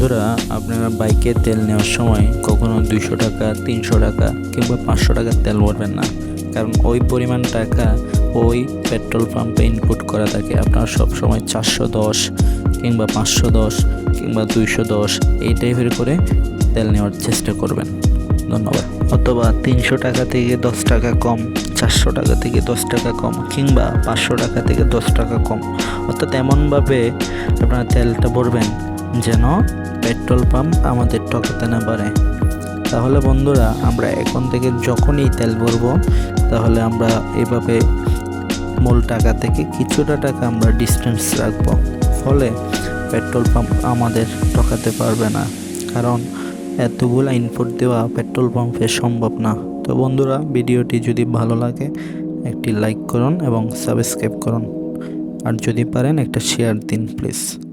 বন্ধুরা, আপনারা বাইকে তেল নেওয়ার সময় কখনো দুইশো টাকা, তিনশো টাকা কিংবা পাঁচশো টাকার তেল ভরবেন না। কারণ ওই পরিমাণ টাকা ওই পেট্রোল পাম্পে ইনপুট করা থাকে। আপনারা সবসময় চারশো দশ কিংবা পাঁচশো দশ কিংবা দুইশো দশ এই টাইপের করে তেল নেওয়ার চেষ্টা করবেন। ধন্যবাদ। অথবা তিনশো টাকা থেকে দশ টাকা কম, চারশো টাকা থেকে দশ টাকা কম কিংবা পাঁচশো টাকা থেকে দশ টাকা কম। অর্থাৎ এমনভাবে আপনারা তেলটা ভরবেন যেন পেট্রোল পাম্প আমাদের ঠকাতে না পারে। তাহলে বন্ধুরা, আমরা এখন থেকে যখনই তেল ভরবো, তাহলে আমরা এভাবে মূল টাকা থেকে কিছুটা টাকা আমরা ডিস্টেন্স রাখব। ফলে পেট্রোল পাম্প আমাদের ঠকাতে পারবে না। কারণ এতগুলো ইনপুট দেওয়া পেট্রোল পাম্পে সম্ভব না। তো বন্ধুরা, ভিডিওটি যদি ভালো লাগে, একটি লাইক করুন এবং সাবস্ক্রাইব করুন। আর যদি পারেন, একটা শেয়ার দিন প্লিজ